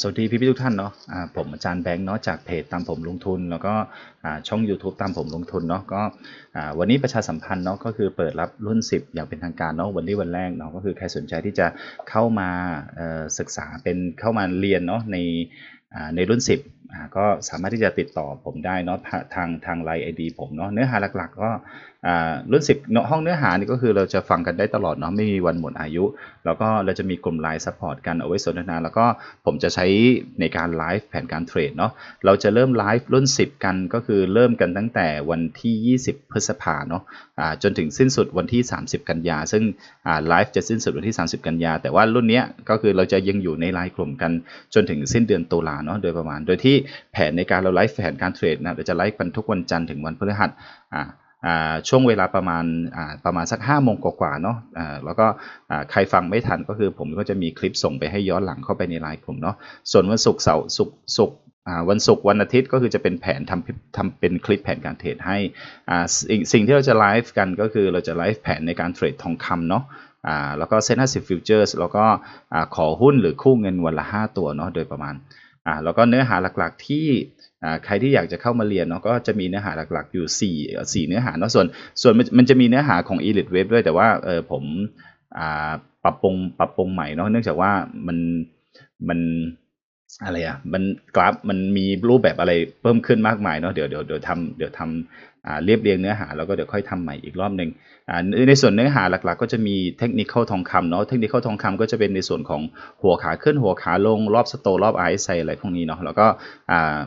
สวัสดีพี่พี่ทุกท่านเนาะะผมอาจารย์แบงค์เนาะจากเพจตามผมลงทุน แล้วก็ช่อง YouTube ตามผมลงทุนเนาะก็วันนี้ประชาสัมพันธ์เนาะก็คือเปิดรับรุ่น 10 อย่างเป็นทางการเนาะวันนี้วันแรกเนาะก็คือใครสนใจที่จะเข้ามาศึกษาเป็นเข้ามาเรียนเนาะในในรุ่น 10 ก็สามารถที่จะติดต่อผมได้เนาะทางทางไลน์ไอดีผมเนาะเนื้อหาหลักๆ ก็รุ่น10เนาะห้องเนื้อหานี่ก็คือเราจะฟังกันได้ตลอดเนาะไม่มีวันหมดอายุ แล้วก็เราจะมีกลุ่มไลน์ซัพพอร์ตกันเอาไว้สนทนา แล้วก็ผมจะใช้ในการไลฟ์แผนการเทรดเนาะเราจะเริ่มไลฟ์รุ่น 10 กันก็คือเริ่มกันตั้งแต่วันที่ 20 พฤษภาเนาะจนถึงสิ้นสุดวันที่ 30 กันยา ซึ่งไลฟ์จะสิ้นสุดวันที่ 30 กันยา แต่ว่ารุ่นนี้ก็คือเราจะยังอยู่ในไลน์กลุ่มกันจนถึงสิ้นเดือนตุลาเนาะโดยประมาณ โดยที่แผนในการเราไลฟ์แผนการเทรดนะเราจะไลฟ์กันทุกวันจันทร์ถึงวันพฤหัสอ่าช่วงเวลาประมาณประมาณสัก5้าโมงกว่าๆเนาะอ่าแล้วก็ใครฟังไม่ทันก็คือผมก็จะมีคลิปส่งไปให้ย้อนหลังเข้าไปในไลน์กลุ่มเนาะส่วนวันศุกร์เสาร์ศุกร์ศุกร์วันศุกร์วันอาทิตย์ก็คือจะเป็นแผนทำทำเป็นคลิปแผนการเทรดให้อ่าสิ่งสิ่งที่เราจะไลฟ์กันก็คือเราจะไลฟ์แผนในการเทรดทองคำเนาะอ่าแล้วก็เซ็นห้าสิบฟิวเจอร์สแล้วก็อ่าขอหุ้นหรือคู่เงินวันละ 5 ตัวเนาะโดยประมาณ อ่าแล้วก็เนื้อหาหลักๆที่อ่าใครที่อยากจะเข้ามาเรียนเนาะก็จะมีเนื้อหาหลักๆอยู่ 4 4 เนื้อหาเนาะส่วนส่วนมันจะมีเนื้อหาของ Elite Web ด้วยแต่ว่าเออผมอ่าปรับปรุงปรับปรุงใหม่เนาะเนื่องจากว่ามันมันอะไรอะมันกราฟมันมีรูปแบบอะไรเพิ่มขึ้นมากมายเนาะเดี๋ยวเดี๋ยวเดี๋ยวทำเดี๋ยวทำ เรียบเรียงเนื้อหาแล้วก็เดี๋ยวค่อยทำใหม่อีกรอบหนึ่งอ่าในในส่วนเนื้อหาหลักๆ ก็จะมีเทคนิคทองคำเนาะเทคนิคทองคำก็จะเป็นในส่วนของหัวขาขึ้นหัวขาลงรอบสโตรอบไอซ์อะไรพวกนี้เนาะแล้วก็อ่า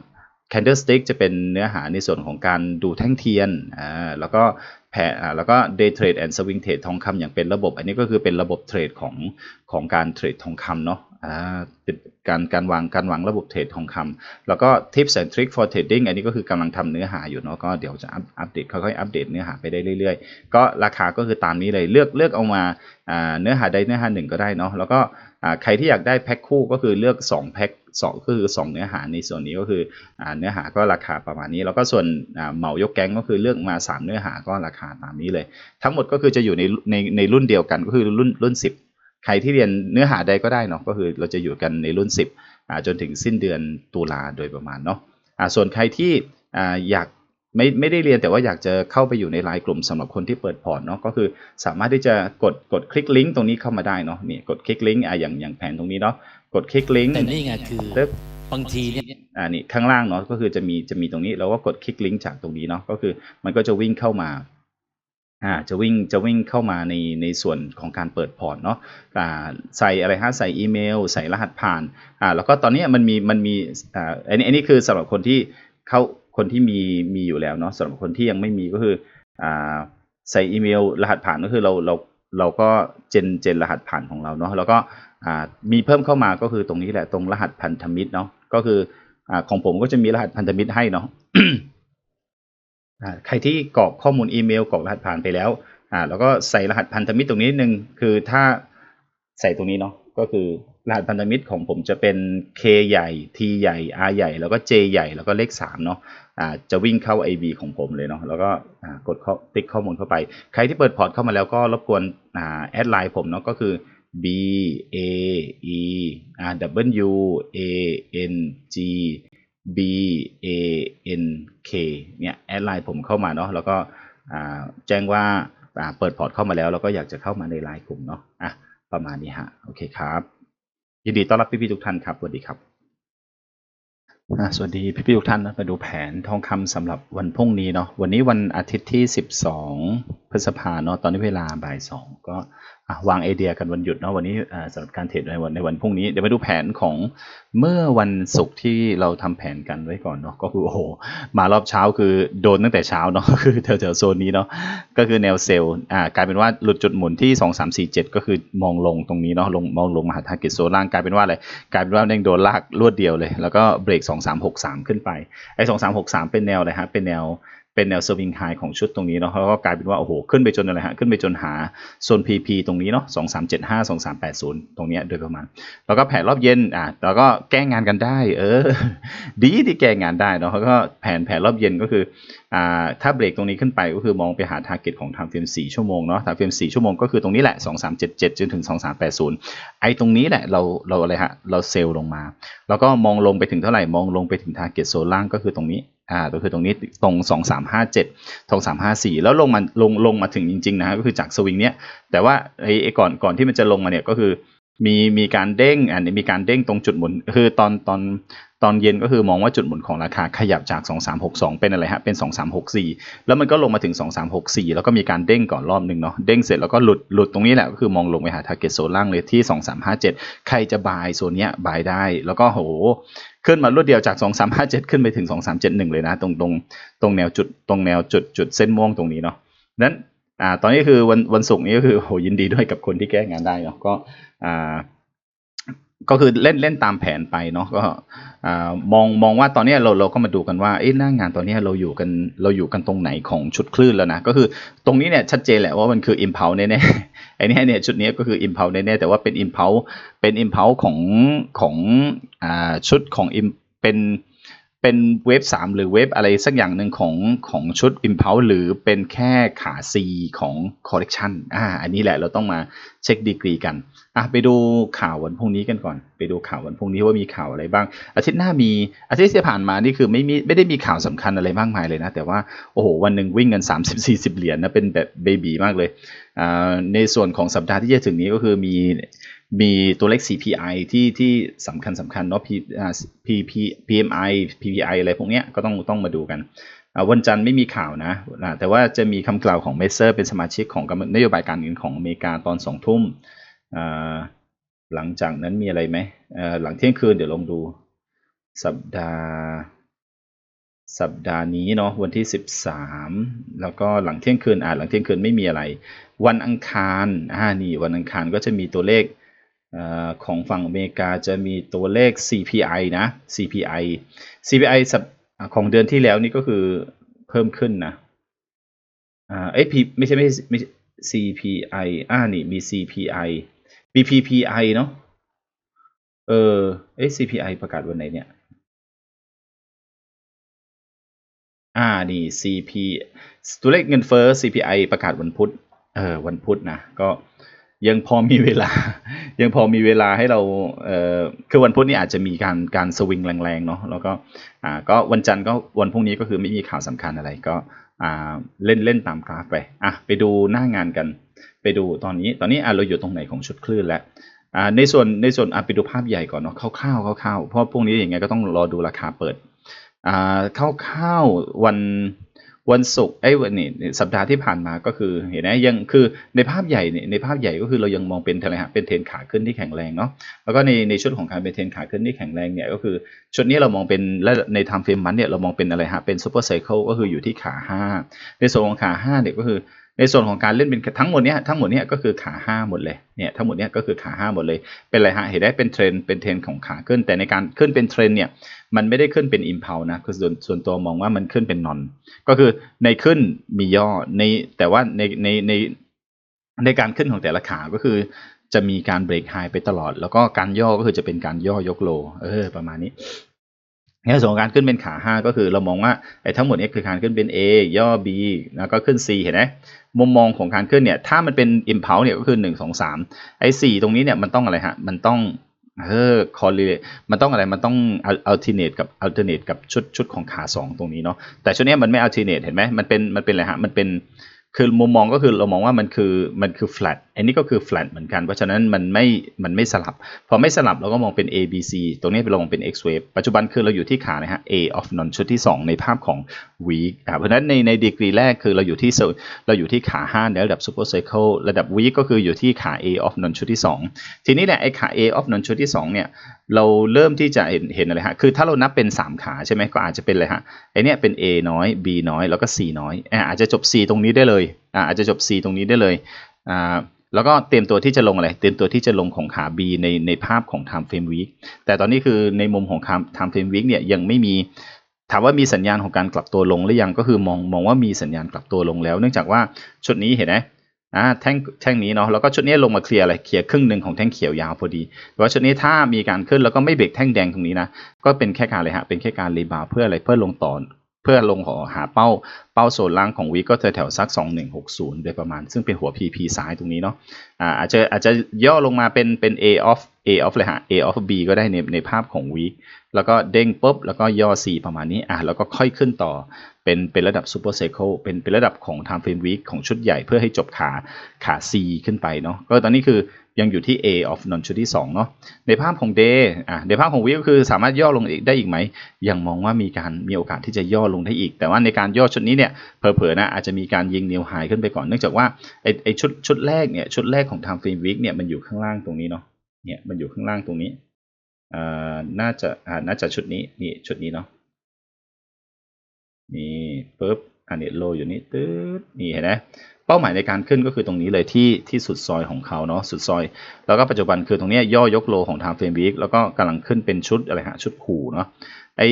candlestick จะเป็นเนื้อหาในส่วนของการดูแท่งเทียนอ่าแล้วก็แผนอ่าแล้วก็ day trade and swing trade ทองคำอย่างเป็นระบบ อันนี้ก็คือเป็นระบบเทรดของของการเทรดทองคำเนาะ การการวางการวางระบบเทรดทองคำแล้วก็ tips and trick for trading อันนี้ก็คือกำลังทำเนื้อหาอยู่เนาะก็เดี๋ยวจะอัปเดตค่อยๆอัปเดตเนื้อหาไปได้เรื่อยๆ ก็ราคาก็คือตามนี้เลยเลือกเลือกเอามาเนื้อหาใดเนื้อหาหนึ่งก็ได้เนาะแล้วก็ใครที่อยากได้แพ็คคู่ก็คือเลือก2แพ็คสองก็คือสองเนื้อหาในส่วนนี้ก็คืออเนื้อหาก็ราคาประมาณนี้ แล้วก็ส่วนเหมายกแก๊งก็คือเลือกมา 3 เนื้อหาก็ราคาตามนี้เลย ทั้งหมดก็คือจะอยู่ในในในรุ่นเดียวกันก็คือรุ่นรุ่น 10 ใครที่เรียนเนื้อหาใดก็ได้เนาะก็คือเราจะอยู่กันในรุ่น 10อ่าจนถึงสิ้นเดือนตุลาโดยประมาณเนาะอ่าส่วนใครที่อ่าอยากไม่ไม่ได้เรียนแต่ว่าอยากจะเข้าไปอยู่ในไลน์กลุ่มสำหรับคนที่เปิดพอร์ตเนาะก็คือสามารถที่จะกดกดคลิกลิงก์ตรงนี้เข้ามาได้เนาะนี่กดคลิกลิงก์อ่าอย่างอย่างแผนตรงนี้เนาะกดคลิกลิงก์แต่นี่ไงคือเลิกบางทีเนี่ยอ่านี่ข้างล่างเนาะก็คือจะมีจะมีตรงนี้เราก็กดคลิกลิงก์จากตรงนี้เนาะก็คือมันก็จะวิ่งเข้ามา อ่าจะวิ่งจะวิ่งเข้ามาในในส่วนของการเปิดพอร์ตเนาะอ่าใส่อะไรฮะใส่อีเมล ใส่รหัสผ่านอ่าแล้วก็ตอนนี้มันมีมันมีอ่าอันนี้อันนี้คือสำหรับคนที่เขาคนที่มีมีอยู่แล้วเนาะสำหรับคนที่ยังไม่มีก็คืออ่าใส่อีเมล รหัสผ่านก็คือเราเราเราก็เจนเจนรหัสผ่านของเราเนาะแล้วก็อ่ามีเพิ่มเข้ามาก็คือตรงนี้แหละตรงรหัสพันธมิตรเนาะก็คืออ่าของผมก็จะมีรหัสพันธมิตรให้เนาะ ใครที่กรอกข้อมูลอีเมลกรอกรหัสผ่านไปแล้วอ่าแล้วก็ใส่รหัสพันธมิตรตรงนี้นิดนึงคือถ้าใส่ตรงนี้เนาะก็คือรหัสพันธมิตรของผมจะเป็น K ใหญ่ T ใหญ่ R ใหญ่ แล้วก็ J ใหญ่แล้วก็เลข3เนาะอ่าจะวิ่งเข้า IB ของผมเลยเนาะแล้วก็อ่ากดเข้าติ๊กข้อมูลเข้าไป ใครที่เปิดพอร์ตเข้ามาแล้วก็รบกวนอ่าแอดไลน์ผมเนาะก็คือ B A E R W A N G B A N K เนี่ยแอดไลน์ผมเข้ามาเนาะแล้วก็แจ้งว่าาเปิดพอร์ตเข้ามาแล้ว แล้วก็อยากจะเข้ามาในไลน์กลุ่มเนาะอะประมาณนี้ฮะโอเคครับ ยินดีต้อนรับพี่ๆทุกท่านครับสวัสดีครับสวัสดีพี่ๆทุกท่านนะมาดูแผนทองคำสำหรับวันพรุ่งนี้เนาะวันนี้วันอาทิตย์ที่ 12 พฤษภาเนาะตอนนี้เวลาบ่ายสองก็ วางไอเดียกันวันหยุดเนาะวันนี้สำหรับการเทรดในวันในวันพรุ่งนี้เดี๋ยวมาดูแผนของเมื่อวันศุกร์ที่เราทำแผนกันไว้ก่อนเนาะก็คือโอ้โหมารอบเช้าคือโดนตั้งแต่เช้าเนาะก็คือแถวๆโซนนี้เนาะก็คือแนวเซลล์อ่ากลายเป็นว่าหลุดจุดหมุนที่ 2 3 4 7 ก็คือมองลงตรงนี้เนาะลงมองลงมาหาทาร์เก็ตโซนล่างกลายเป็นว่าอะไรกลายเป็นว่าเด้งโดนลากรวดเดียวเลย แล้วก็เบรก 2 3 6 3 ขึ้นไปไอ้2 3 6 3 เป็นแนวอะไรฮะเป็นแนว เป็นแนวสวิงไฮของชุดตรงนี้เนาะแล้วก็กลายเป็นว่าโอ้โหขึ้นไปจนอะไรฮะขึ้นไปจนหาโซน PP ตรงนี้เนาะสองสามเจ็ดห้าสองสามแปดศูนย์ตรงเนี้ยโดยประมาณ แล้วก็แผนรอบเย็นอะแล้วก็แก้งานกันได้ เออ ดีที่แก้งานได้เนาะแล้วก็แผนแผนรอบเย็นก็คืออ่าถ้าเบรกตรงนี้ขึ้นไปก็คือมองไปหาทาร์เก็ตของทางเฟรม4ชั่วโมงเนาะทางเฟรม4ชั่วโมงก็คือตรงนี้แหละ2377จนถึง2380ไอ้ตรงนี้แหละเราเราอะไรฮะเราเซลล์ลงมา แล้วก็มองลงไปถึงเท่าไหร่มองลงไปถึงทาร์เก็ตโซนล่างก็คือตรงนี้ อ่าก็คือตรงนี้ตรง 2357 ตรง 354 แล้วลงมาลงลงมาถึงจริงๆนะก็คือจากสวิงเนี้ยแต่ว่าไอ้ก่อนก่อนที่มันจะลงมาเนี่ยก็คือมีมีการเด้งอันนี้มีการเด้งตรงจุดหมุนคือตอนตอนตอนเย็นก็คือมองว่าจุดหมุนของราคาขยับจาก 2362 เป็นอะไรฮะเป็น 2364 แล้วมันก็ลงมาถึง 2364 แล้วก็มีการเด้งก่อนรอบหนึ่งเนาะเด้งเสร็จแล้วก็หลุดหลุดตรงนี้แหละก็คือมองลงไปหา target โซนล่างเลยที่ 2357 ใครจะบายโซนเนี้ยบายได้ แล้วก็โห ขึ้นมารวดเดียวจาก 2357 ขึ้นไปถึง 2371 เลยนะ ตรงตรงตรงแนวจุดตรงแนวจุดจุดเส้นม่วงตรงนี้เนาะนั้นอ่าตอนนี้คือวันวันศุกร์นี้ก็คือโหยินดีด้วยกับคนที่แก้งานได้เนาะก็อ่า ก็คือเล่นเล่นตามแผนไปเนาะก็มองมองว่าตอนนี้เราเราก็มาดูกันว่าเอ๊ะหน้างานตอนนี้เราอยู่กันเราอยู่กันตรงไหนของชุดคลื่นแล้วนะก็คือตรงนี้เนี่ยชัดเจนแหละว่ามันคือ impulse แน่ๆไอ้นี่เนี่ยชุดนี้ก็คือ impulse แน่ๆแต่ว่าเป็น impulse เป็น impulse ของของอ่าชุดของเป็น เป็นเวฟสามหรือเวฟอะไรสักอย่างหนึ่งของของชุด Impulse หรือเป็นแค่ขา C ของ Collection อ่าอันนี้แหละเราต้องมาเช็คดีกรีกันอะไปดูข่าววันพรุ่งนี้กันก่อน ไปดูข่าววันพรุ่งนี้ว่ามีข่าวอะไรบ้าง อาทิตย์หน้ามีอาทิตย์ที่ผ่านมานี่คือไม่มีไม่ได้มีข่าวสำคัญอะไรมากมายเลยนะ แต่ว่าโอ้โหวันหนึ่งวิ่งกัน 30-40 เหรียญนะเป็นแบบเบบีมากเลยอ่าในส่วนของสัปดาห์ที่จะถึงนี้ก็คือมี มีตัวเลข CPI ที่ที่สำคัญสำคัญเนาะ P P P PMI PPI อะไรพวกเนี้ยก็ต้องต้องมาดูกันวันจันทร์ไม่มีข่าวนะ แต่ว่าจะมีคำกล่าวของเมเซอร์เป็นสมาชิกของนโยบายการเงินของอเมริกาตอนสองทุ่มหลังจากนั้นมีอะไรไหมหลังเที่ยงคืนเดี๋ยวลองดู สัปดาห์ สัปดาห์นี้เนาะวันที่ 13 แล้วก็หลังเที่ยงคืนอ่าหลังเที่ยงคืนไม่มีอะไร วันอังคารอ่านี่วันอังคารก็จะมีตัวเลข ของฝั่งอเมริกาจะมีตัวเลข CPI นะ CPI CPI ของเดือนที่แล้วนี่ก็คือเพิ่มขึ้นนะเอ้ยไม่ใช่ไม่ใช่ไม่ CPI อ่านี่มี CPI BPPI เนาะเออเอ้ CPI ประกาศวันไหนเนี่ย อ่านี่ CP ตัวเลขเงินเฟ้อ CPI ประกาศวันพุธเออวันพุธนะก็ ยังพอมีเวลา ยังพอมีเวลาให้เราเอ่อคือวันพุธนี่อาจจะมีการการสวิงแรงๆเนาะแล้วก็อ่าก็วันจันทร์ก็วันพรุ่งนี้ก็คือไม่มีข่าวสำคัญอะไรก็อ่าเล่นเล่นตามกราฟไปอะไปดูหน้างานกัน ไปดูตอนนี้ตอนนี้อะเราอยู่ตรงไหนของชุดคลื่นแล้วอ่าในส่วนในส่วนอะไปดูภาพใหญ่ก่อนเนาะคร่าวๆคร่าวๆเพราะพวกนี้อย่างไงก็ต้องรอดูราคาเปิดอ่าคร่าวๆวัน วันศุกร์ไอ้วันนี้สัปดาห์ที่ผ่านมาก็คือเห็นไหมยังคือในภาพใหญ่เนี่ยในภาพใหญ่ก็คือเรายังมองเป็นอะไรฮะเป็นเทรนขาขึ้นที่แข็งแรงเนาะแล้วก็ในในชุดของการเป็นเทรนขาขึ้นที่แข็งแรงเนี่ยก็คือชุดนี้เรามองเป็นและในไทม์เฟรมมันเนี่ยเรามองเป็นอะไรฮะเป็นซูเปอร์ไซเคิลก็คืออยู่ที่ขา 5 ในส่วนของขา5เนี่ยก็คือ ในส่วนของการเล่นเป็นทั้งหมดเนี้ยทั้งหมดเนี้ยก็คือขาห้าหมดเลยเนี่ยทั้งหมดเนี้ยก็คือขาห้าหมดเลย เป็นอะไรฮะเห็นได้เป็นเทรนเป็นเทรนของขาขึ้น แต่ในการขึ้นเป็นเทรนเนี่ยมันไม่ได้ขึ้นเป็นอิมพาวนะคือส่วนส่วนตัวมองว่ามันขึ้นเป็นนอน ก็คือในขึ้นมีย่อในแต่ว่าในในในในการขึ้นของแต่ละขาก็คือจะมีการเบรกไฮไปตลอด แล้วก็การย่อก็คือจะเป็นการย่อยกโลเออประมาณนี้ ในส่วนของการขึ้นเป็นขา 5 ก็คือเรามองว่าไอ้ทั้งหมดนี้คือการขึ้นเป็น A ย่อ B แล้วก็ขึ้น C เห็นไหมมุมมองของการขึ้นเนี่ยถ้ามันเป็น impulse เนี่ยก็คือ 1 2 3 ไอ้ 4 ตรงนี้เนี่ยมันต้องอะไรฮะ มันต้องเออ correlate มันต้องอะไรมันต้อง alternate กับ alternate กับชุดชุดของขา 2 ตรงนี้เนาะแต่ชุดนี้มันไม่ alternate เห็นไหมมันเป็นมันเป็นอะไรฮะมันเป็น คือมุมมองก็คือเรามองว่ามันคือมันคือ flat อันนี้ก็คือ flat เหมือนกัน เพราะฉะนั้นมันไม่มันไม่สลับ พอไม่สลับเราก็มองเป็น A B C ตรงนี้เรามองเป็น X wave ปัจจุบันคือเราอยู่ที่ขานะฮะ A of non ชุดที่ 2 ในภาพของ week อ่าเพราะฉะนั้นในในดีกรีแรกคือเราอยู่ที่เราอยู่ที่ขา 5 ในระดับ super cycle ระดับ week ก็คืออยู่ที่ขา A of non ชุดที่ 2 ทีนี้แหละไอ้ขา A of non ชุดที่ 2 เนี่ยเราเริ่มที่จะเห็นเห็นอะไรฮะ คือถ้าเรานับเป็น 3 ขาใช่ไหมก็อาจจะเป็นเลยฮะไอเนี้ยเป็น A น้อย B น้อยแล้วก็ C น้อยอาจจะจบ C ตรงนี้ได้เลยอาจจะจบ C ตรงนี้ได้เลยอ่าแล้วก็เตรียมตัวที่จะลงอะไร เตรียมตัวที่จะลงของขา B ในในภาพของ time frame week แต่ตอนนี้คือในมุมของ time frame week เนี่ยยังไม่มีถามว่ามีสัญญาณของการกลับตัวลงหรือยังก็คือมองมองว่ามีสัญญาณกลับตัวลงแล้ว เนื่องจากว่าชุดนี้เห็นไหมอ่าแท่งแท่งนี้เนาะแล้วก็ชุดนี้ลงมาเคลียร์อะไรเคลียร์ครึ่งหนึ่งของแท่งเขียวยาวพอดีแต่ว่าชุดนี้ถ้ามีการขึ้นแล้วก็ไม่เบรกแท่งแดงตรงนี้นะก็เป็นแค่การอะไรฮะเป็นแค่การรีบาวเพื่ออะไรเพื่อลงต่อ เพื่อลงหอหาเป้าเป้าโซนล่างของวิก็แถวๆสัก 2160 โดยประมาณ ซึ่งเป็นหัว PP ซ้ายตรงนี้เนาะอ่าอาจจะอาจจะย่อลงมาเป็นเป็น A of A of เลยฮะ A of B ก็ได้ในในภาพของวิกแล้วก็เด้งปุ๊บ แล้วก็ย่อ C ประมาณนี้อะแล้วก็ค่อยขึ้นต่อ เป็นเป็นระดับ super cycle เป็นเป็นระดับของ time frame week ของชุดใหญ่เพื่อให้จบขาขา C ขึ้นไปเนาะก็ตอนนี้คือยังอยู่ที่ A of non ชุดที่2เนาะในภาพของ day อะในภาพของ week ก็คือสามารถย่อลงอีกได้อีกไหม ยังมองว่ามีการมีโอกาสที่จะย่อลงได้อีก แต่ว่าในการย่อชุดนี้เนี่ยเผลอๆนะอาจจะมีการยิงนิวไฮขึ้นไปก่อนเนื่องจากว่าไอไอชุดชุดแรกเนี่ยชุดแรกของ time frame week เนี่ยมันอยู่ข้างล่างตรงนี้เนาะเนี่ยมันอยู่ข้างล่างตรงนี้อ่าน่าจะอ่าน่าจะชุดนี้นี่ชุดนี้เนาะ นี่ปุ๊บอันนี้โลอยู่นี่ตืดนี่เห็นไหมเป้าหมายในการขึ้นก็คือตรงนี้เลยที่ที่สุดซอยของเขาเนาะสุดซอย แล้วก็ปัจจุบันคือตรงนี้ย่อยกโลของทางเฟรมวีคแล้วก็กำลังขึ้นเป็นชุดอะไรฮะชุดขู่เนาะไอ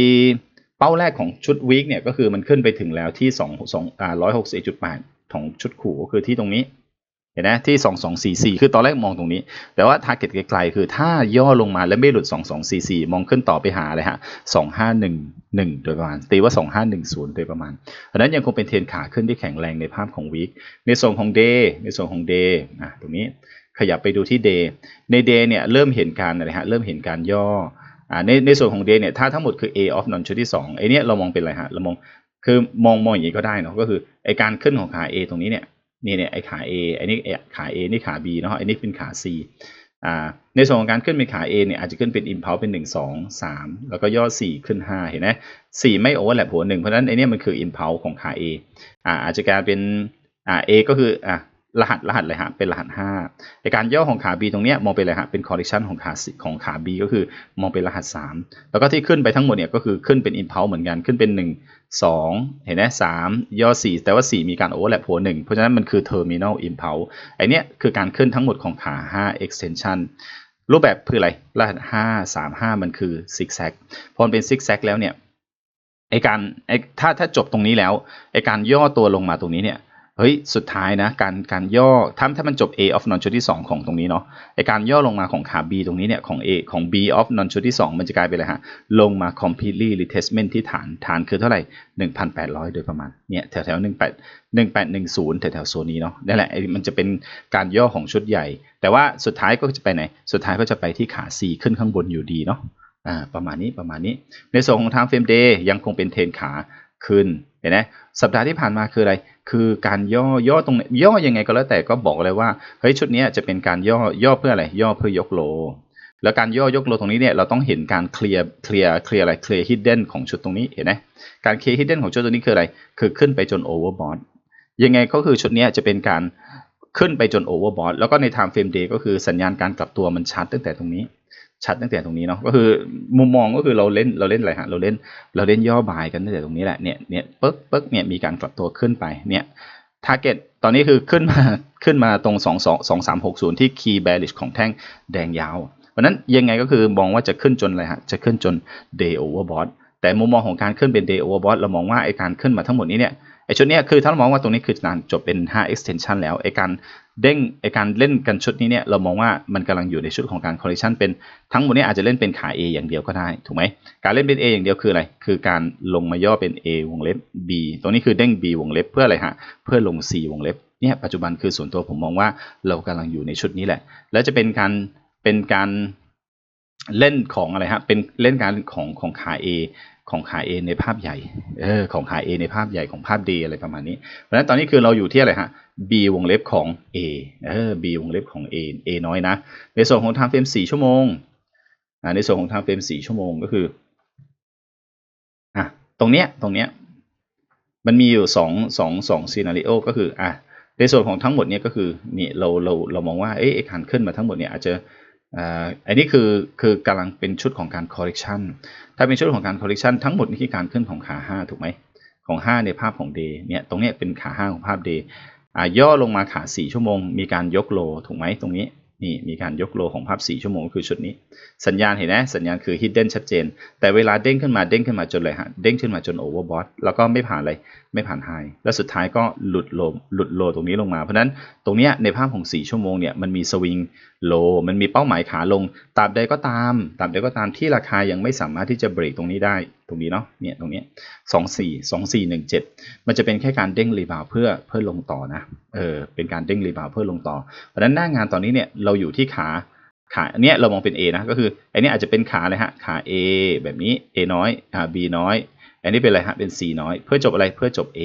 เป้าแรกของชุดวีคเนี่ยก็คือมันขึ้นไปถึงแล้วที่2 2อ่า161.8ของชุดขู่ก็คือที่ตรงนี้ เห็นไหมที่ 2244 คือตอนแรกมองตรงนี้ แต่ว่า target ไกลๆ คือถ้าย่อลงมาแล้วไม่หลุด 2244 มองขึ้นต่อไปหาอะไรฮะ 2511 โดยประมาณ ตีว่า 2510 โดยประมาณเพราะนั้นยังคงเป็นเทรนขาขึ้นที่แข็งแรงในภาพของ week ในส่วนของ day ในส่วนของ day อะตรงนี้ขยับไปดูที่ day ใน day เนี่ยเริ่มเห็นการอะไรฮะ เริ่มเห็นการย่ออ่าในในส่วนของ day เนี่ย ถ้าทั้งหมดคือ A of non ชุดที่2ไอเนี้ยเรามองเป็นอะไรฮะ เรามอง คือมองมองอย่างนี้ก็ได้เนาะ ก็คือไอการขึ้นของขา A ตรงนี้เนี่ย นี่เนี่ยไอขา A ไอนี่ขา A นี่ขา B เนาะไอนี่เป็นขา C อ่าในส่วนของการขึ้นเป็นขา A เนี่ยอาจจะขึ้นเป็น impulse เป็น 1 2 3 แล้วก็ย่อ 4 ขึ้น 5 เห็นไหม4ไม่ overlap หัวหนึ่งเพราะฉะนั้นไอเนี่ยมันคือ impulse ของขา A อ่าอาจจะกลายเป็นอ่า A ก็คืออ่า รหัสรหัสเลยฮะเป็นรหัส5ในการย่อของขา B ตรงเนี้ยมองเป็นอะไรฮะเป็น correction ของขาของขา B ก็คือมองเป็นรหัส 3 แล้วก็ที่ขึ้นไปทั้งหมดเนี่ยก็คือขึ้นเป็น impulse เหมือนกันขึ้นเป็น 1 2 เห็นไหม3ย่อ 4 แต่ว่า 4 มีการ overlap หัวหนึ่งเพราะฉะนั้นมันคือ terminal impulse ไอเนี้ยคือการขึ้นทั้งหมดของขา 5 extension รูปแบบคืออะไรรหัส 5 3 5 มันคือ zigzag พอมันเป็น zigzag แล้วเนี่ยไอการไอถ้าถ้าจบตรงนี้แล้วไอการย่อตัวลงมาตรงนี้เนี่ย เฮ้ยสุดท้ายนะการการย่อถ้าถ้ามันจบ A of non ชุดที่ 2 ของตรงนี้เนาะไอการย่อลงมาของขา B ตรงนี้เนี่ยของ A ของ B of non ชุดที่ 2 มันจะกลายเป็นอะไรฮะลงมา completely retracement ที่ฐานฐานคือเท่าไหร่ 1,800 โดยประมาณเนี่ยแถวแถว18 1810 แถวแถวโซนนี้เนาะนั่นแหละมันจะเป็นการย่อของชุดใหญ่ แต่ว่าสุดท้ายก็จะไปไหน สุดท้ายก็จะไปที่ขา C ขึ้นข้างบนอยู่ดีเนาะอ่าประมาณนี้ประมาณนี้ ในส่วนของทาง frame day ยังคงเป็นเทรนขา ขึ้นเห็นไหมสัปดาห์ที่ผ่านมาคืออะไร คือการย่อย่อตรงย่อยังไงก็แล้วแต่ก็บอกเลยว่าเฮ้ยชุดนี้จะเป็นการย่อย่อเพื่ออะไร ย่อเพื่อยกโล แล้วการย่อยกโลตรงนี้เนี่ยเราต้องเห็นการเคลียร์เคลียร์เคลียร์อะไรเคลียร์ฮิดเด้นของชุดตรงนี้เห็นไหมการเคลียร์ฮิดเด้นของชุดตรงนี้คืออะไร คือขึ้นไปจนโอเวอร์บอทยังไงก็คือชุดนี้จะเป็นการ ขึ้นไปจนโอเวอร์บอทแล้วก็ใน time frame day ก็คือสัญญาณการกลับตัวมันชัดตั้งแต่ตรงนี้ ชัดตั้งแต่ตรงนี้เนาะก็คือมุมมองก็คือเราเล่นเราเล่นอะไรฮะเราเล่นเราเล่นย่อบายกันตั้งแต่ตรงนี้แหละเนี่ยเนี่ยปึ๊กปึ๊กเนี่ยมีการกลับตัวขึ้นไปเนี่ยทาร์เก็ตตอนนี้คือขึ้นมาขึ้นมาตรง 2 2 2 3 6 0 ที่ key bearish ของแท่งแดงยาว เพราะนั้นยังไงก็คือมองว่าจะขึ้นจนอะไรฮะจะขึ้นจน day overbought แต่มุมมองของการขึ้นเป็น day overbought เรามองว่าไอการขึ้นมาทั้งหมดนี้เนี่ย ไอชุดนี้คือถ้าเรามองว่าตรงนี้คือการจบเป็น 5 extension แล้วไอการเด้งไอการเล่นกันชุดนี้เนี่ยเรามองว่ามันกำลังอยู่ในชุดของการ correction เป็นทั้งหมดนี้อาจจะเล่นเป็นขา A อย่างเดียวก็ได้ถูกไหมการเล่นเป็น A อย่างเดียวคืออะไร คือการลงมาย่อเป็น A วงเล็บ B ตรงนี้คือเด้ง B วงเล็บเพื่ออะไรฮะเพื่อลง C วงเล็บเนี่ยปัจจุบันคือส่วนตัวผมมองว่าเรากำลังอยู่ในชุดนี้แหละ แล้วจะเป็นการเป็นการเล่นของอะไรฮะเป็นเล่นการของของขา A ของขา A ในภาพใหญ่ เออ ของขา A ในภาพใหญ่ของภาพ D อะไรประมาณนี้ เพราะฉะนั้นตอนนี้คือเราอยู่ที่อะไรฮะ B วงเล็บของ A เออ B วงเล็บของ A A น้อยนะ ในส่วนของ time frame 4ชั่วโมง อ่า ในส่วนของ time frame 4ชั่วโมงก็คือ อะ ตรงเนี้ย ตรงเนี้ย มันมีอยู่สองสองสองซีนารีโอก็คือ อะ ในส่วนของทั้งหมดเนี้ยก็คือ นี่ เรา เรา เรามองว่า เอ๊ะการขึ้นมาทั้งหมดเนี่ยอาจจะ อันนี้คือคือกำลังเป็นชุดของการ correction ถ้าเป็นชุดของการ correction ทั้งหมดนี่คือการขึ้นของขา 5 ถูกไหมของ 5 ในภาพของ day เนี่ยตรงเนี้ยเป็นขา 5 ของภาพ day ย่อลงมาขา 4 ชั่วโมง มีการยกโลถูกไหมตรงนี้นี่มีการยกโลของภาพ 4 ชั่วโมงก็คือชุดนี้ สัญญาณเห็นไหมสัญญาณคือ hidden ชัดเจน แต่เวลาเด้งขึ้นมาเด้งขึ้นมาจนเลยฮะเด้งขึ้นมาจน overbought แล้วก็ไม่ผ่านอะไรไม่ผ่าน high แล้วสุดท้ายก็หลุดโลหลุดโลตรงนี้ลงมา เพราะฉะนั้นตรงเนี้ยในภาพของ 4 ชั่วโมงเนี่ยมันมีสวิง โลมันมีเป้าหมายขาลงตราบใดก็ตามตราบใดก็ตามที่ราคายังไม่สามารถที่จะเบรกตรงนี้ได้ตรงนี้เนาะเนี่ยตรงนี้สองสี่สองสี่หนึ่งเจ็ดมันจะเป็นแค่การเด้งรีบาวเพื่อเพื่อลงต่อนะเออเป็นการเด้งรีบาวเพื่อลงต่อเพราะฉะนั้นหน้างานตอนนี้เนี่ยเราอยู่ที่ขาขาอันเนี้ยเรามองเป็น A นะก็คืออันนี้อาจจะเป็นขาเลยฮะขา A แบบนี้ A น้อยอ่า B น้อยอันนี้เป็นอะไรฮะเป็น C น้อย เพื่อจบอะไรเพื่อจบ A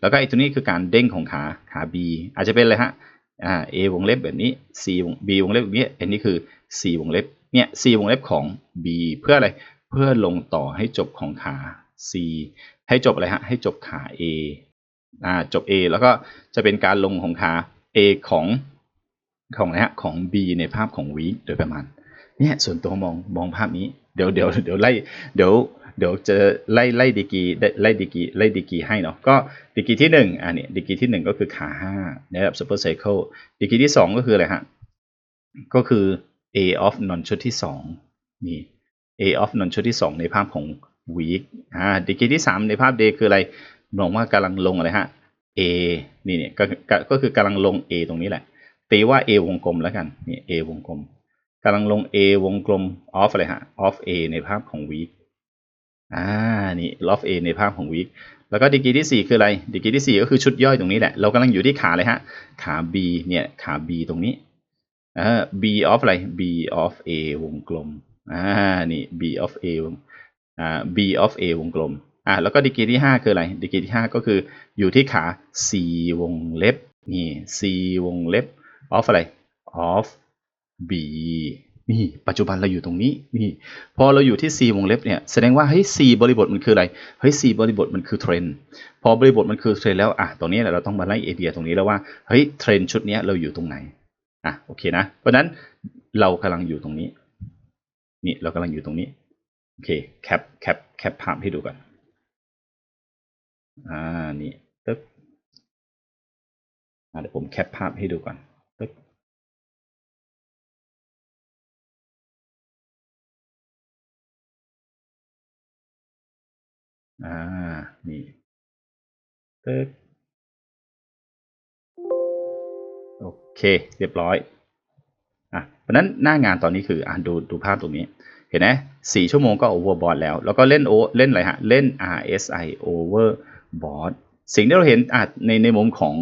แล้วก็ไอ้ตัวนี้คือการเด้งของขาขา B อาจจะเป็นอะไรฮะ อ่า A วงเล็บแบบนี้ C วง B วงเล็บแบบนี้อันนี้คือ C วงเล็บเนี่ย C วงเล็บของ B เพื่ออะไรเพื่อลงต่อให้จบของขา C ให้จบอะไรฮะให้จบขา A อ่าจบ A แล้วก็จะเป็นการลงของขา A ของของนะฮะของ B ในภาพของ week โดยประมาณเนี่ยส่วนตัวมองมองภาพนี้เดี๋ยวเดี๋ยวเดี๋ยวไล่เดี๋ยว เดี๋ยวจะไล่ไล่ดีกีไล่ดีกีไล่ดีกีให้เนาะก็ดีกีที่หนึ่งอ่าเนี่ยดีกีที่หนึ่งก็คือขาห้าในระดับ super cycle ดีกีที่สองก็คืออะไรฮะก็คือ A of non ชุดที่สองนี่ A of non ชุดที่สองในภาพของ week อ่าดีกีที่สามในภาพ day คืออะไรมองว่ากำลังลงอะไรฮะ A นี่เนี่ยก็ก็ก็คือกำลังลง A ตรงนี้แหละตีว่า A วงกลมแล้วกันนี่ A วงกลมกำลังลง A วงกลม off อะไรฮะ off A ในภาพของ week อ่านี่ off A ในภาพของ week แล้วก็ดีกรีที่ 4 คืออะไรดีกรีที่ 4 ก็คือชุดย่อยตรงนี้แหละ เรากำลังอยู่ที่ขาเลยฮะ ขา B เนี่ยขา B ตรงนี้อ่า B of อะไร B of A วงกลมอ่านี่ B of A วงอ่า B of A วงกลมอ่าแล้วก็ดีกรีที่ 5 คืออะไรดีกรีที่ 5 ก็คืออยู่ที่ขา C วงเล็บนี่ C วงเล็บ of อะไร of B นี่ปัจจุบันเราอยู่ตรงนี้นี่พอเราอยู่ที่ C วงเล็บเนี่ยแสดงว่าเฮ้ย C บริบทมันคืออะไรเฮ้ย C บริบทมันคือเทรนพอบริบทมันคือเทรนแล้วอะตรงนี้เราต้องมาไล่ไอเดียตรงนี้แล้วว่าเฮ้ยเทรนชุดนี้เราอยู่ตรงไหนอะโอเคนะ เพราะนั้นเรากำลังอยู่ตรงนี้นี่เรากำลังอยู่ตรงนี้โอเคแคปแคปแคปภาพให้ดูก่อนอ่านี่ตึ๊บเดี๋ยวผมแคปภาพให้ดูก่อน อ่า นี่ตึ๊บโอเค เรียบร้อย อะ เพราะนั้นหน้างานตอนนี้คือ อ่าดู ดูภาพตรงนี้ เห็นไหมสี่ชั่วโมงก็ overbought แล้ว แล้วก็เล่นโอ เล่นอะไรฮะ เล่น RSI overbought สิ่งที่เราเห็นอะใน ในมุมของ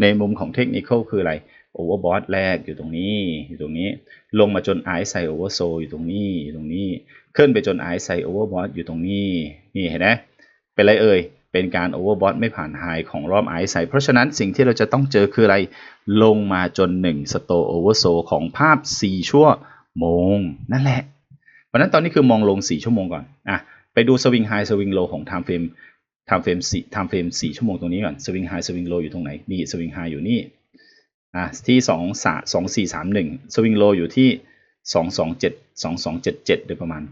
ในมุมของเทคนิคคืออะไร overbought แรกอยู่ตรงนี้ อยู่ตรงนี้ ลงมาจน RSI oversold อยู่ตรงนี้ อยู่ตรงนี้ ขึ้นไปจน RSI overbought อยู่ตรงนี้ นี่เห็นไหม เป็นไรเอ่ย เป็นการ overbought ไม่ผ่าน high ของรอบ RSI เพราะฉะนั้นสิ่งที่เราจะต้องเจอคืออะไร ลงมาจน1 store oversold ของภาพ 4 ชั่วโมง นั่นแหละ เพราะนั้นตอนนี้คือมองลง 4 ชั่วโมงก่อนอะไปดู swing high swing low ของ time frame time frame 4 time frame 4ชั่วโมงตรงนี้ก่อน swing high swing low อยู่ตรงไหนนี่ swing high อยู่นี่อะที่2 3 2 4 3 1 swing low อยู่ที่ 7 7 โดยประมาณ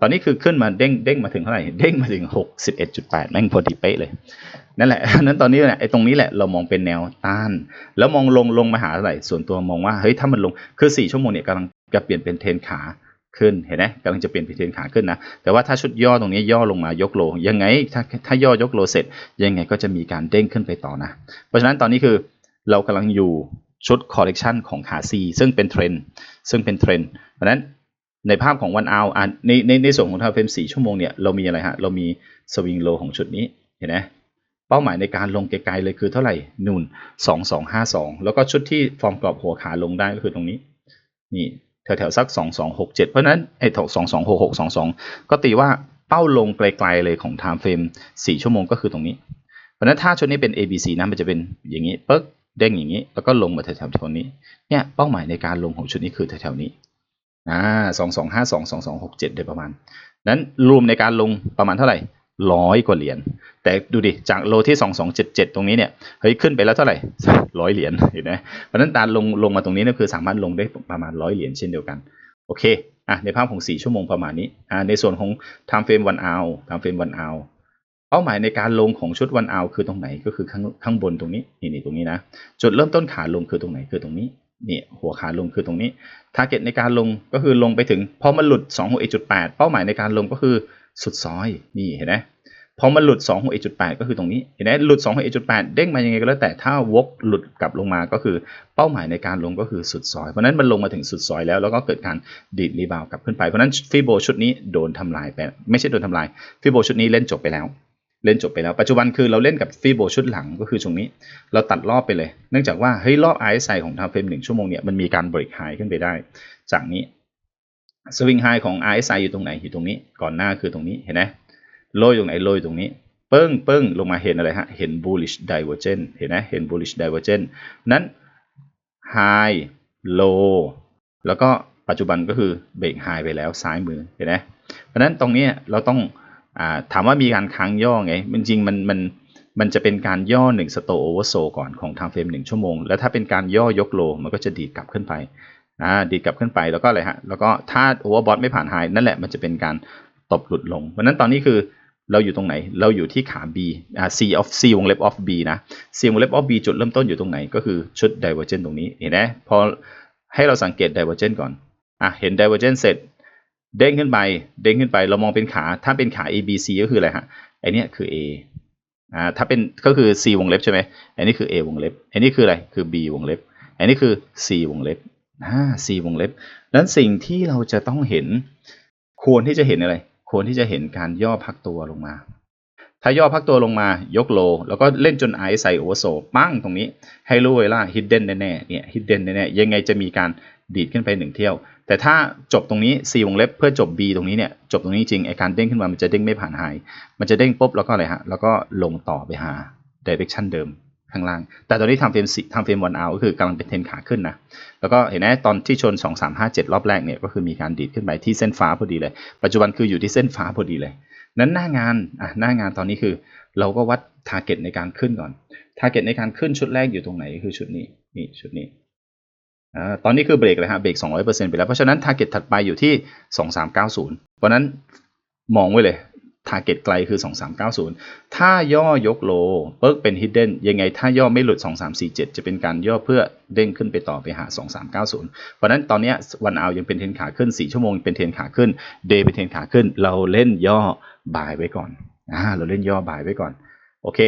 ตอนนี้คือขึ้นมาเด้งเด้งมาถึงเท่าไหร่ เด้งมาถึง 61.8 แม่งพอดีเป๊ะเลย นั่นแหละ นั้นตอนนี้เนี่ยไอ้ตรงนี้แหละเรามองเป็นแนวต้าน แล้วมองลงลงมาหาเท่าไหร่ ส่วนตัวมองว่า เฮ้ย ถ้ามันลง คือ 4 ชั่วโมงเนี่ยกำลังจะเปลี่ยนเป็นเทนขาขึ้น เห็นไหมกำลังจะเปลี่ยนเป็นเทนขาขึ้นนะ แต่ว่าถ้าชุดย่อตรงนี้ย่อลงมายกโล ยังไง ถ้าถ้าย่อยกโลเสร็จ ยังไงก็จะมีการเด้งขึ้นไปต่อนะ เพราะฉะนั้นตอนนี้คือเรากำลังอยู่ ชุดคอลเลกชันของขา C ซึ่งเป็นเทรนซึ่งเป็นเทรนเพราะนั้นในภาพของวันเอาในในในส่วนของทาวเฟรม4ชั่วโมงเนี่ยเรามีอะไรฮะ เรามีสวิงโลของชุดนี้เห็นไหมเป้าหมายในการลงไกลๆเลยคือเท่าไหร่นู่น2252 แล้วก็ชุดที่ฟอร์มกรอบหัวขาลงได้ก็คือตรงนี้ นี่แถวๆสัก 2267 เพราะนั้นไอ้ถก2266 22 ก็ตีว่าเป้าลงไกลๆเลยของ time frame 4 ชั่วโมงก็คือตรงนี้ เพราะนั้นถ้าชุดนี้เป็น ABC นะมันจะเป็นอย่างนี้ปึ๊ก เด้งอย่างนี้ แล้วก็ลงมาแถวๆตรงนี้ เนี่ยเป้าหมายในการลงของชุดนี้คือแถวๆนี้อ่า2252 2267โดยประมาณ นั้นรวมในการลงประมาณเท่าไหร่ร้อยกว่าเหรียญ แต่ดูดิ จากโลที่ 2277 ตรงนี้เนี่ย เฮ้ย ขึ้นไปแล้วเท่าไหร่ร้อยเหรียญ เห็นไหมเพราะฉะนั้นการลงลงมาตรงนี้นี่ยคือสามารถลงได้ประมาณร้อยเหรียญเช่นเดียวกัน โอเค อะ ในภาพของ 4 ชั่วโมงประมาณนี้ อ่า ในส่วนของ time frame one hour time frame one hour เป้าหมายในการลงของชุดวันเอาคือตรงไหนก็คือข้างข้างบนตรงนี้นี่นี่ตรงนี้นะจุดเริ่มต้นขาลงคือตรงไหนคือตรงนี้นี่หัวขาลงคือตรงนี้ target ในการลงก็คือลงไปถึงพอมันหลุด261.8เป้าหมายในการลงก็คือสุดซอยนี่เห็นไหมพอมันหลุด261.8ก็คือตรงนี้เห็นไหมหลุด261.8เด้งมายังไงก็แล้วแต่ถ้าวกหลุดกลับลงมาก็คือเป้าหมายในการลงก็คือสุดซอยเพราะนั้นมันลงมาถึงสุดซอยแล้วแล้วก็เกิดการดีดรีบาวกลับขึ้นไปเพราะนั้นฟิโบชุดนี้โดนทำลายไปไม่ใช่โดนทำลายฟิโบชุดนี้เล่นจบไปแล้ว เล่นจบไปแล้ว ปัจจุบันคือเราเล่นกับฟีโบชุดหลังก็คือตรงนี้ เราตัดรอบไปเลย เนื่องจากว่าเฮ้ยรอบ RSI ของทางเฟรมหนึ่งชั่วโมงเนี่ยมันมีการเบรกไฮขึ้นไปได้ จากนี้สวิงไฮของ RSI อยู่ตรงไหนอยู่ตรงนี้ ก่อนหน้าคือตรงนี้เห็นไหมโลยตรงไหนโลยตรงนี้เปิ้งเปิ้งลงมาเห็นอะไรฮะ เห็น bullish divergence เห็นไหมเห็น bullish divergence นั้น high low แล้วก็ปัจจุบันก็คือเบรกไฮไปแล้วซ้ายมือเห็นไหมเพราะนั้นตรงนี้เราต้อง ถามว่ามีการค้างย่อไงจริงมันมันมันจะเป็นการย่อ1 store over s o ก่อนของทางเฟรม1ชั่วโมง แล้วถ้าเป็นการย่อยกโล มันก็จะดีดกลับขึ้นไปอ่าดีดกลับขึ้นไปแล้วก็อะไรฮะแล้วก็ถ้า overbought ไม่ผ่านไฮนั่นแหละมันจะเป็นการตบหลุดลงเพราะนั้นตอนนี้คือเราอยู่ตรงไหน เราอยู่ที่ขา B อ่า C of C วงเล็บ of B นะ C วงเล็บ of B จุดเริ่มต้นอยู่ตรงไหน ก็คือชุด divergence ตรงนี้ เห็นไหมพอให้เราสังเกต divergence ก่อน อะ เห็น divergence เสร็จ เด้งขึ้นไป เด้งขึ้นไป เรามองเป็นขา ถ้าเป็นขา A B C ก็คืออะไรฮะไอเนี้ยคือ A อ่า ถ้าเป็นก็คือ C วงเล็บใช่ไหมอันนี้คือ A วงเล็บ อันนี้คืออะไร คือ B วงเล็บ อันนี้คือ C วงเล็บอ่า C วงเล็บ นั้นสิ่งที่เราจะต้องเห็น ควรที่จะเห็นอะไร ควรที่จะเห็นการย่อพักตัวลงมา ถ้าย่อพักตัวลงมายกโล แล้วก็เล่นจนไอใส่โอเวอร์โซปั้งตรงนี้ ให้รู้ไว้ว่าฮิดเด้นแน่ๆ เนี่ยฮิดเด้นแน่ๆ ยังไงจะมีการดีดขึ้นไปหนึ่งเที่ยว แต่ถ้าจบตรงนี้ C วงเล็บเพื่อจบ B ตรงนี้เนี่ยจบตรงนี้จริงไอการเด้งขึ้นมามันจะเด้งไม่ผ่านไฮมันจะเด้งปุ๊บแล้วก็อะไรฮะแล้วก็ลงต่อไปหาดิเรกชันเดิมข้างล่าง แต่ตอนนี้ทำเฟรมทำเฟรมวันเอาก็คือกำลังเป็นเทนขาขึ้นนะ แล้วก็เห็นไหมตอนที่ชน 2 3 5 7 รอบแรกเนี่ยก็คือมีการดีดขึ้นไปที่เส้นฟ้าพอดีเลย ปัจจุบันคืออยู่ที่เส้นฟ้าพอดีเลย นั้นหน้างานอะหน้างานตอนนี้คือ เราก็วัดทาร์เก็ตในการขึ้นก่อนทาร์เก็ตในการขึ้นชุดแรกอยู่ตรงไหนคือชุดนี้นี่ชุดนี้ ตอนนี้คือเบรกเลยฮะเบรก 200%ไปแล้ว เพราะฉะนั้นทาร์เก็ตถัดไปอยู่ที่ 2390 เพราะนั้นมองไว้เลยทาร์เก็ตไกลคือ 2390 ถ้าย่อยกโลเปิร์กเป็น hidden ยังไงถ้าย่อไม่หลุด 2347 จะเป็นการย่อเพื่อเด้งขึ้นไปต่อไปหา 2390 เพราะนั้นตอนนี้วันเอายังเป็นเทนขาขึ้น 4 ชั่วโมงเป็นเทนขาขึ้น เดย์เป็นเทนขาขึ้น เราเล่นย่อบายไว้ก่อนอ่าเราเล่นย่อบายไว้ก่อน โอเค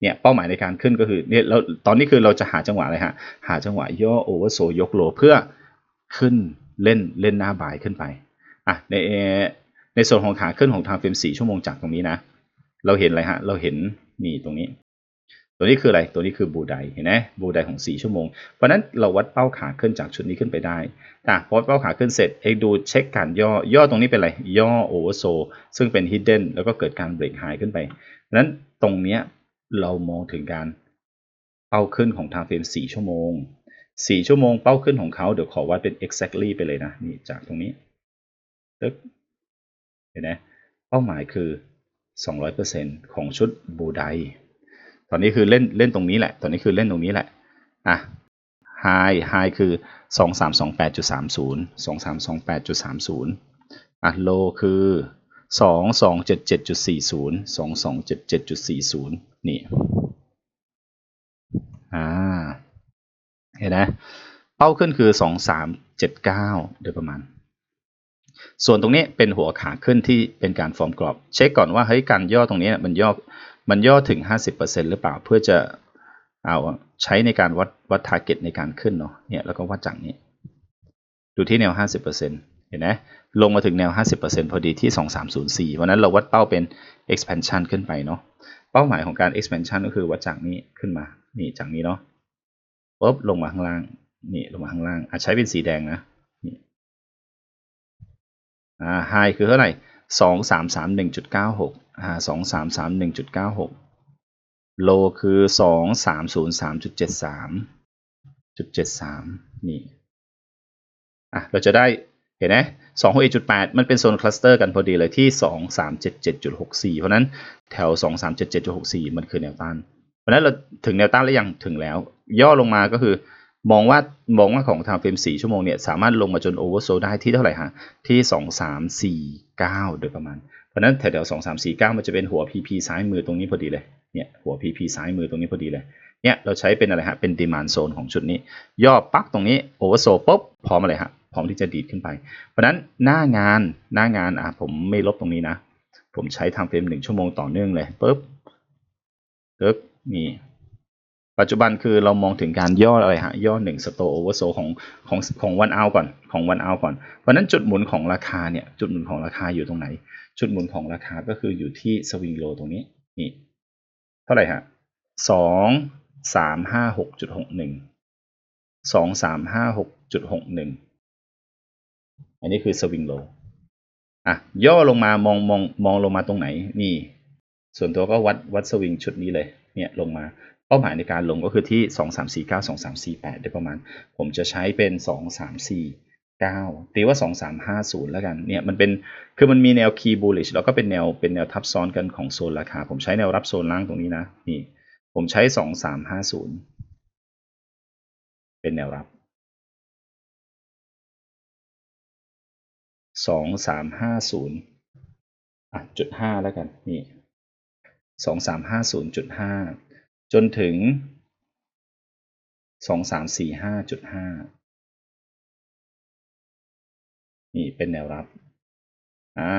เนี่ยเป้าหมายในการขึ้นก็คือเนี่ยเราตอนนี้คือเราจะหาจังหวะอะไรฮะหาจังหวะย่อโอเวอร์โซยกโลเพื่อขึ้นเล่นเล่นหน้าบายขึ้นไปอะในในส่วนของขาขึ้นของทางเฟรม4ชั่วโมงจากตรงนี้นะ เราเห็นอะไรฮะเราเห็นนี่ตรงนี้ ตัวนี้คืออะไรตัวนี้คือบูไดเห็นไหมบูไดของ 4 ชั่วโมง เพราะนั้นเราวัดเป้าขาขึ้นจากชุดนี้ขึ้นไปได้อะพอเป้าขาขึ้นเสร็จเองดูเช็คการย่อย่อตรงนี้เป็นอะไรย่อโอเวอร์โซซึ่งเป็นฮิดเด้นแล้วก็เกิดการเบรกไฮขึ้นไปเพราะนั้นตรงเนี้ย เรามองถึงการเป้าขึ้นของทางเฟรม4ชั่วโมง 4 ชั่วโมงเป้าขึ้นของเขาเดี๋ยวขอวัดเป็น exactly ไปเลยนะ นี่จากตรงนี้ตึ๊กเห็นไหมเป้าหมายคือ 200%ของชุดบูไดตอนนี้คือเล่นเล่นตรงนี้แหละ ตอนนี้คือเล่นตรงนี้แหละ อะ high high คือ 2328.30 2328.30 อะ low คือ 2277.40 2277.40 นี่ อ่า เห็นไหมเป้าขึ้นคือ 2379 โดยประมาณ ส่วนตรงนี้เป็นหัวขาขึ้นที่เป็นการฟอร์มกรอบ เช็คก่อนว่าเฮ้ยการย่อตรงนี้มันย่อ มันย่อถึง 50%หรือเปล่าเพื่อจะเอาใช้ในการวัดวัดทาร์เก็ตในการขึ้นเนาะ เนี่ยแล้วก็วัดจากนี้ ดูที่แนว 50%เห็นไหม ลงมาถึงแนว 50%พอดีที่ 2304 วันนั้นเราวัดเป้าเป็น expansion ขึ้นไปเนาะ เป้าหมายของการ expansion ก็คือวัดจากนี้ขึ้นมา นี่จากนี้เนาะปุ๊บลงมาข้างล่าง นี่ลงมาข้างล่างอาจใช้เป็นสีแดงนะ นี่ อ่าไฮคือเท่าไหร่สองสามสามหนึ่งจุดเก้าหกอ่าสองสามสามหนึ่งจุดเก้าหกโลคือสองสามศูนย์สามจุดเจ็ดสามจุดเจ็ดสามนี่ อะ เราจะได้ เห็นไหมสองหกเอ็ดจุดแปดมันเป็นโซนคลัสเตอร์กันพอดีเลยที่สองสามเจ็ดเจ็ดจุดหกสี่เพราะนั้นแถวสองสามเจ็ดเจ็ดจุดหกสี่มันคือแนวต้าน เพราะนั้นเราถึงแนวต้านแล้วยังถึงแล้ว ย่อลงมาก็คือ มองว่ามองว่าของทางเฟรม4ชั่วโมงเนี่ย สามารถลงมาจนโอเวอร์โซได้ที่เท่าไหร่ฮะ ที่2 3 4 9โดยประมาณ เพราะนั้นแถวๆ2 3 4 9มันจะเป็นหัว PP ซ้ายมือตรงนี้พอดีเลยเนี่ยหัว PP ซ้ายมือตรงนี้พอดีเลยเนี่ยเราใช้เป็นอะไรฮะเป็นดีมานโซนของชุดนี้ ย่อปักตรงนี้โอเวอร์โซปุ๊บพร้อมอะไรฮะ พร้อมที่จะดีดขึ้นไป เพราะนั้นหน้างานหน้างานอะผมไม่ลบตรงนี้นะ ผมใช้ทำเฟรมหนึ่งชั่วโมงต่อเนื่องเลยปุ๊บปึ๊บนี่ปัจจุบันคือเรามองถึงการย่ออะไรฮะย่อหนึ่งสโตโอเวอร์โซของของของวันเอาก่อนของวันเอาก่อน เพราะนั้นจุดหมุนของราคาเนี่ยจุดหมุนของราคาอยู่ตรงไหน จุดหมุนของราคาก็คืออยู่ที่สวิงโลตรงนี้นี่เท่าไหร่ฮะสองสามห้าหกจุดหกหนึ่งสองสามห้าหกจุดหกหนึ่ง อันนี้คือสวิงโลอะย่อลงมามองมองมองลงมาตรงไหน นี่ ส่วนตัวก็วัดวัดสวิงชุดนี้เลย เนี่ยลงมาเป้าหมายในการลงก็คือที่ 2 3 4 9 2 3 4 8ได้ประมาณ ผมจะใช้เป็น 2 3 4 9ตีว่า 2 3 5 0 แล้วกัน เนี่ยมันเป็น คือมันมีแนว key bullish แล้วก็เป็นแนว เป็นแนวทับซ้อนกันของโซนราคา ผมใช้แนวรับโซนล่างตรงนี้นะ นี่ ผมใช้ 2 3 5 0 เป็นแนวรับ 2 3 5 0อะจุด5แล้วกันนี่สองสามห้าศูนย์จุดห้าจนถึงสองสามสี่ห้าจุดห้านี่เป็นแนวรับอ่า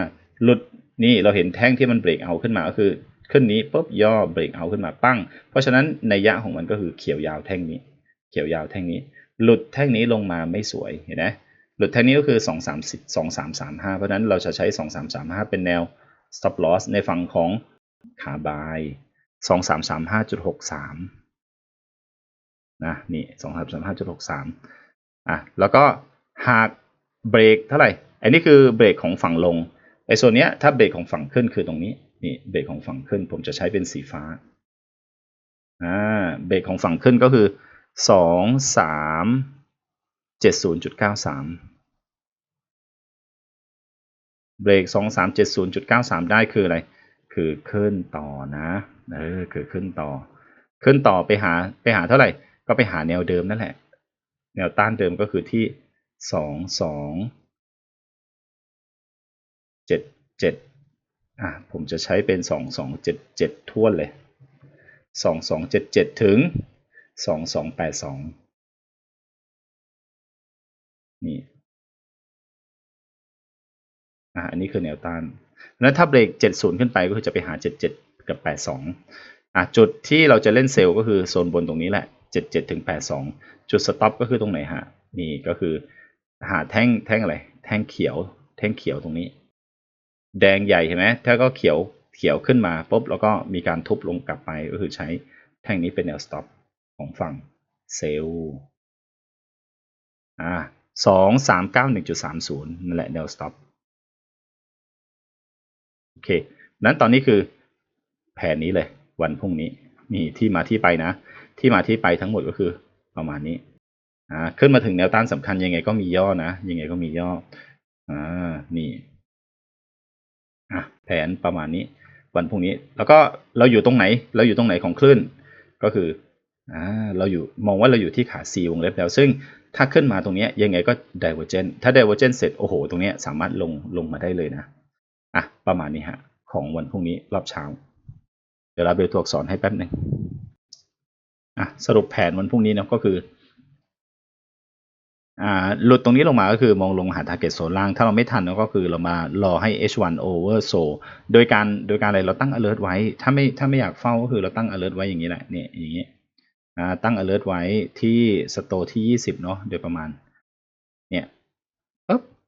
หลุดนี่เราเห็นแท่งที่มันเบรกเอาขึ้นมาก็คือขึ้นนี้ปุ๊บย่อเบรกเอาขึ้นมาปั้ง เพราะฉะนั้นในยะของมันก็คือเขียวยาวแท่งนี้ เขียวยาวแท่งนี้ หลุดแท่งนี้ลงมาไม่สวยเห็นไหม หลุดแท่งนี้ก็คือสองสามสองสามสามห้าเพราะนั้นเราจะใช้สองสามสามห้าเป็นแนว stop loss ในฝั่งของขาบายสองสามสามห้าจุดหกสามนะนี่สองสามสามห้าจุดหกสามอะ แล้วก็หากเบรกเท่าไหร่ อันนี้คือเบรกของฝั่งลง ไอ้ส่วนเนี้ยถ้าเบรกของฝั่งขึ้นคือตรงนี้ นี่เบรกของฝั่งขึ้น ผมจะใช้เป็นสีฟ้า อ่า เบรกของฝั่งขึ้นก็คือสองสาม เบรกสองสามเจ็ดศูนย์จุดเก้าสามได้คืออะไร คือขึ้นต่อนะเออคือขึ้นต่อ ขึ้นต่อไปหาไปหาเท่าไหร่ ก็ไปหาแนวเดิมนั่นแหละ แนวต้านเดิมก็คือที่สองสองเจ็ดเจ็ดอะผมจะใช้เป็นสองสองเจ็ดเจ็ดท่วนเลยสองสองเจ็ดเจ็ดถึงสองสองแปดสองนี่ อะอันนี้คือแนวต้านแล้วถ้าเบรก 70 ขึ้นไปก็คือจะไปหา 77 กับ 82อะจุดที่เราจะเล่นเซลล์ก็คือโซนบนตรงนี้แหละ 77 ถึง 82 จุดสต็อปก็คือตรงไหนฮะ นี่ก็คือหาแท่งแท่งอะไร แท่งเขียว แท่งเขียวตรงนี้ แดงใหญ่เห็นไหมถ้าก็เขียวเขียวขึ้นมาปุ๊บแล้วก็มีการทุบลงกลับไปก็คือใช้แท่งนี้เป็นแนวสต็อปของฝั่งเซลล์อ่าสองสามเก้าหนึ่งจุดสามศูนย์นั่นแหละแนวสต็อป เคนั้นตอนนี้คือแผนนี้เลย วันพรุ่งนี้มีที่มาที่ไปนะ ที่มาที่ไปทั้งหมดก็คือประมาณนี้อ่าขึ้นมาถึงแนวต้านสำคัญยังไงก็มีย่อนะยังไงก็มีย่ออ่านี่อะแผนประมาณนี้ วันพรุ่งนี้ แล้วก็เราอยู่ตรงไหน เราอยู่ตรงไหนของคลื่นก็คืออ่าเราอยู่มองว่าเราอยู่ที่ขา C วงเล็บแล้ว ซึ่งถ้าขึ้นมาตรงนี้ยังไงก็ divergent ถ้า divergent เสร็จโอ้โห ตรงนี้สามารถลงลงมาได้เลยนะ ประมาณนี้ฮะของวันพรุ่งนี้รอบเช้า เดี๋ยวเราไปตัวอักษรให้แป๊บหนึ่งอะสรุปแผนวันพรุ่งนี้นะก็คืออ่าหลุดตรงนี้ลงมาก็คือมองลงหา target โซนล่าง ถ้าเราไม่ทันก็คือเรามารอให้ h1 over so โดยการโดยการอะไรเราตั้ง alert ไว้ ถ้าไม่ถ้าไม่อยากเฝ้าก็คือเราตั้ง alert ไว้อย่างนี้แหละเนี่ยอย่างนี้อ่าตั้ง alert ไว้ที่สโตที่ 20 เนาะโดยประมาณ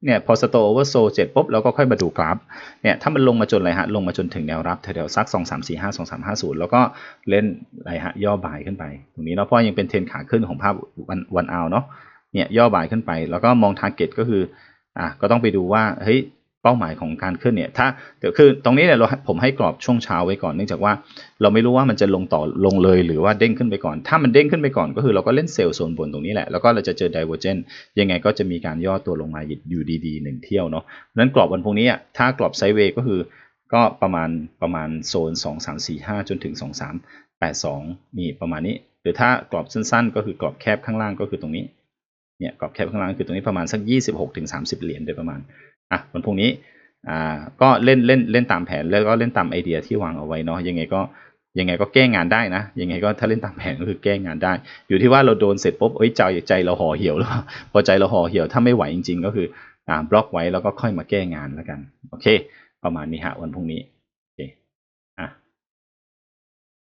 เนี่ยพอสโตโอเวอร์โซเสร็จปุ๊บเราก็ค่อยมาดูกราฟเนี่ยถ้ามันลงมาจนอะไรฮะลงมาจนถึงแนวรับแถวๆสัก 2 3 4 5 2 3 5 0 แล้วก็เล่นอะไรฮะย่อบ่ายขึ้นไป ตรงนี้เนาะเพราะยังเป็นเทรนขาขึ้นของภาพวันวันเอาเนาะเนี่ยย่อบ่ายขึ้นไป แล้วก็มองทาร์เก็ตก็คืออะก็ต้องไปดูว่าเฮ้ย เป้าหมายของการขึ้นเนี่ยถ้าเดี๋ยวคือตรงนี้เนี่ยเราผมให้กรอบช่วงเช้าไว้ก่อนเนื่องจากว่าเราไม่รู้ว่ามันจะลงต่อลงเลยหรือว่าเด้งขึ้นไปก่อน ถ้ามันเด้งขึ้นไปก่อนก็คือเราก็เล่นเซลล์โซนบนตรงนี้แหละ แล้วก็เราจะเจอไดเวอร์เจนยังไงก็จะมีการย่อตัวลงมาอยู่ดีๆหนึ่งเที่ยวเนาะนั้นกรอบวันพรุ่งนี้ถ้ากรอบไซด์เวย์ก็คือก็ประมาณประมาณโซน 2 3 4 5 จนถึง 2 3 8 2นี่ประมาณนี้ หรือถ้ากรอบสั้น ๆ ก็คือกรอบแคบข้างล่างก็คือตรงนี้เนี่ยกรอบแคบข้างล่างคือตรงนี้ประมาณสัก 26-30 เหรียญโดยประมาณ อะวันพรุ่งนี้อ่าก็เล่นเล่นเล่นตามแผนแล้วก็เล่นตามไอเดียที่วางเอาไว้เนาะยังไงก็ยังไงก็แก้งานได้นะ ยังไงก็ถ้าเล่นตามแผนก็คือแก้งานได้ อยู่ที่ว่าเราโดนเสร็จปุ๊บเอ้ยใจใจเราห่อเหี่ยวหรือเปล่าพอใจเราห่อเหี่ยวถ้าไม่ไหวจริง ๆ ก็คืออ่าบล็อกไว้แล้วก็ค่อยมาแก้งานแล้วกันโอเค ประมาณนี้ฮะวันพรุ่งนี้